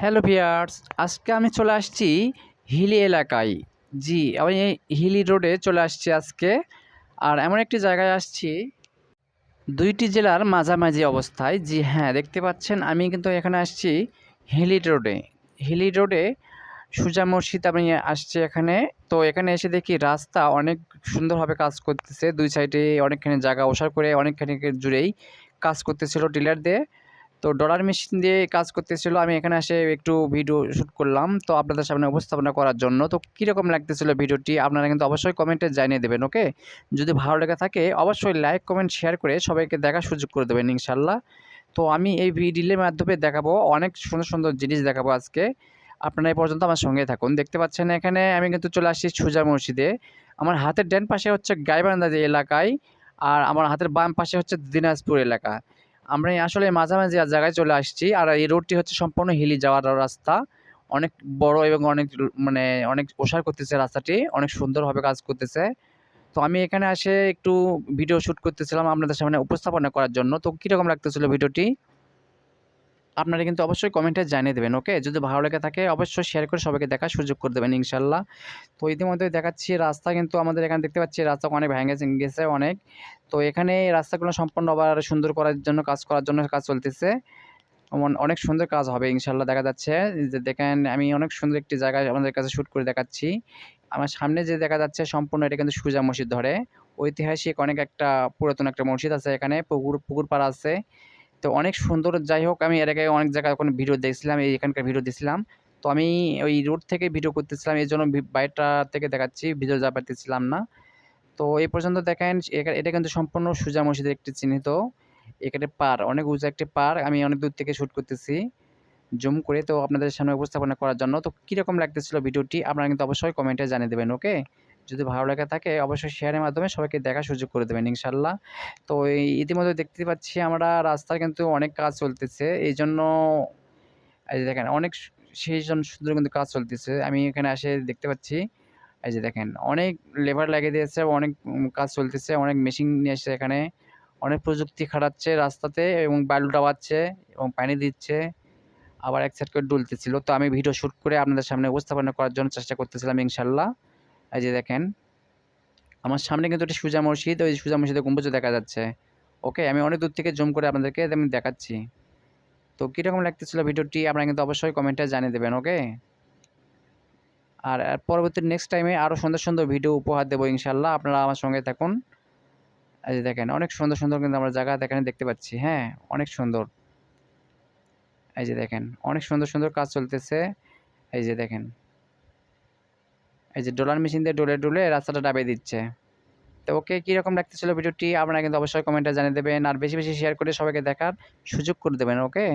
Hello viewers, আজকে আমি চলে আসছি হিলি এলাকায়। জি, আমি এই হিলি রোডে চলে আসছি আজকে। আর এমন একটি জায়গায় আসছি, দুইটি জেলার মাঝামাঝি অবস্থায়। জি হ্যাঁ দেখতে পাচ্ছেন, আমি কিন্তু এখানে আসছি হিলি রোডে। হিলি রোডে সুজা মসজিদ আমি আসছি এখানে। তো এখানে এসে দেখি রাস্তা অনেক সুন্দরভাবে কাজ করতেছে। দুই সাইডে অনেকখানি জায়গা ওসার করে অনেকখানি জুড়েই কাজ করতেছিল টিলার দিয়ে তো ডলার মেশিন দিয়ে কাজ করতেছিল, আমি এখানে এসে একটু ভিডিও শ্যুট করলাম, তো আপনাদের সামনে উপস্থাপনা করার জন্য। তো কীরকম লাগতেছিল ভিডিওটি, আপনারা কিন্তু অবশ্যই কমেন্টে জানিয়ে দেবেন ওকে যদি ভালো লেগে থাকে, অবশ্যই লাইক কমেন্ট শেয়ার করে সবাইকে দেখার সুযোগ করে দেবেন ইনশাল্লাহ তো আমি এই ভিডিওর মাধ্যমে দেখাবো, অনেক সুন্দর সুন্দর জিনিস দেখাবো আজকে। আপনারা এই পর্যন্ত আমার সঙ্গে থাকুন। দেখতে পাচ্ছেন এখানে আমি কিন্তু চলে আসছি সুজা মসজিদে। আমার হাতের ডান পাশে হচ্ছে গাইবান্ধা যে এলাকায়, আর আমার হাতের বাম পাশে হচ্ছে দিনাজপুর এলাকা। আমরা আসলে মাঝামাঝি জায়গায় চলে আসছি আর এই রোডটি হচ্ছে সম্পূর্ণ হিলি যাওয়ার রাস্তা। অনেক বড় এবং অনেক মানে অনেক প্রসার করতেছে রাস্তাটি, অনেক সুন্দরভাবে কাজ করতেছে। তো আমি এখানে এসে একটু ভিডিও শ্যুট করতেছিলাম আপনাদের সামনে উপস্থাপনা করার জন্য। তো কীরকম লাগতেছিল ভিডিওটি আপনারা কিন্তু অবশ্যই কমেন্টে জানিয়ে দেবেন ওকে যদি ভালো লেগে থাকে, অবশ্যই শেয়ার করে সবাইকে দেখার সুযোগ করে দেবেন, ইনশাল্লাহ। তো ইতিমধ্যে দেখাচ্ছি, রাস্তা কিন্তু আমাদের এখানে দেখতে পাচ্ছি, রাস্তা অনেক ভেঙে গেছে অনেক। তো এখানে রাস্তাগুলো সম্পূর্ণ আবার সুন্দর করার জন্য, কাজ করার জন্য কাজ চলতেছে। অনেক সুন্দর কাজ হবে, ইনশাল্লাহ দেখা যাচ্ছে। যে দেখেন, আমি অনেক সুন্দর একটি জায়গায় আমাদের কাছে শ্যুট করে দেখাচ্ছি। আমার সামনে যে দেখা যাচ্ছে, সম্পূর্ণ এটা কিন্তু সুজা মসজিদ ধরে। ঐতিহাসিক অনেক একটা পুরাতন একটা মসজিদ আছে এখানে, পুকুর পুকুর পাড়া আছে। তো অনেক সুন্দর, যাই হোক আমি এর আগে অনেক জায়গায় ওখানে ভিডিও দেখছিলাম, এই এখানকার ভিডিও দিয়েছিলাম তো আমি ওই রোড থেকে ভিডিও করতেছিলাম এই জন্য বাইরটা থেকে দেখাচ্ছি ভিডিও যা পারতেছিলাম না। তো এই পর্যন্ত দেখেন এটা কিন্তু সম্পূর্ণ সুজা মসজিদের একটি চিহ্নিত। এখানে পার, অনেক উঁচু একটি পার, আমি অনেক দূর থেকে শ্যুট করতেছি, জুম করে তো আপনাদের সামনে উপস্থাপনা করার জন্য। তো কীরকম লাগতেছিল ভিডিওটি আপনারা কিন্তু অবশ্যই কমেন্টে জানিয়ে দেবেন ওকে যদি ভালো লাগে থাকে, অবশ্যই শেয়ারের মাধ্যমে সবাইকে দেখার সুযোগ করে দেবেন, ইনশাল্লাহ। তো ইতিমধ্যে দেখতে পাচ্ছি আমরা রাস্তার কিন্তু অনেক কাজ চলতেছে, এই জন্য এই যে দেখেন, অনেক সেই জন্য সুন্দর কিন্তু কাজ চলতেছে। আমি এখানে এসে দেখতে পাচ্ছি, এই যে দেখেন, অনেক লেবার লাগিয়ে দিয়েছে, অনেক কাজ চলতেছে, অনেক মেশিন নিয়ে এসেছে এখানে। অনেক প্রযুক্তি খাটাচ্ছে রাস্তাতে এবং বালু ডাবাচ্ছে এবং পানি দিচ্ছে, আবার এক সাইড করে ডুলতেছিল। তো আমি ভিডিও শ্যুট করে আপনাদের সামনে উপস্থাপনা করার জন্য চেষ্টা করতেছিলাম, ইনশাল্লাহ। এই যে দেখেন, আমার সামনে কিন্তু একটা সুজা মসজিদ, ওই সুজা মসজিদের গম্বুজও দেখা যাচ্ছে। ওকে, আমি অনেক দূর থেকে জুম করে আপনাদেরকে আমি দেখাচ্ছি। তো কীরকম লাগতেছিল ভিডিওটি, আপনারা কিন্তু অবশ্যই কমেন্টে জানিয়ে দেবেন, ওকে? আর পরবর্তী নেক্সট টাইমে আরও সুন্দর সুন্দর ভিডিও উপহার দেবো ইনশাল্লাহ আপনারা আমার সঙ্গে থাকুন। এই যে দেখেন, অনেক সুন্দর সুন্দর কিন্তু আমরা জায়গা দেখেন দেখতে পাচ্ছি হ্যাঁ অনেক সুন্দর। এই যে দেখেন, অনেক সুন্দর সুন্দর কাজ চলতেছে। এই যে দেখেন এই যে ডলার মেশিন দিয়ে ডলে ডলে রাস্তাটা ডাবিয়ে দিচ্ছে। তো ওকে কীরকম লাগতেছিল ভিডিওটি? আপনারা কিন্তু অবশ্যই কমেন্টে জানিয়ে দেবেন। আর বেশি বেশি শেয়ার করে সবাইকে দেখার সুযোগ করে দেবেন, ওকে?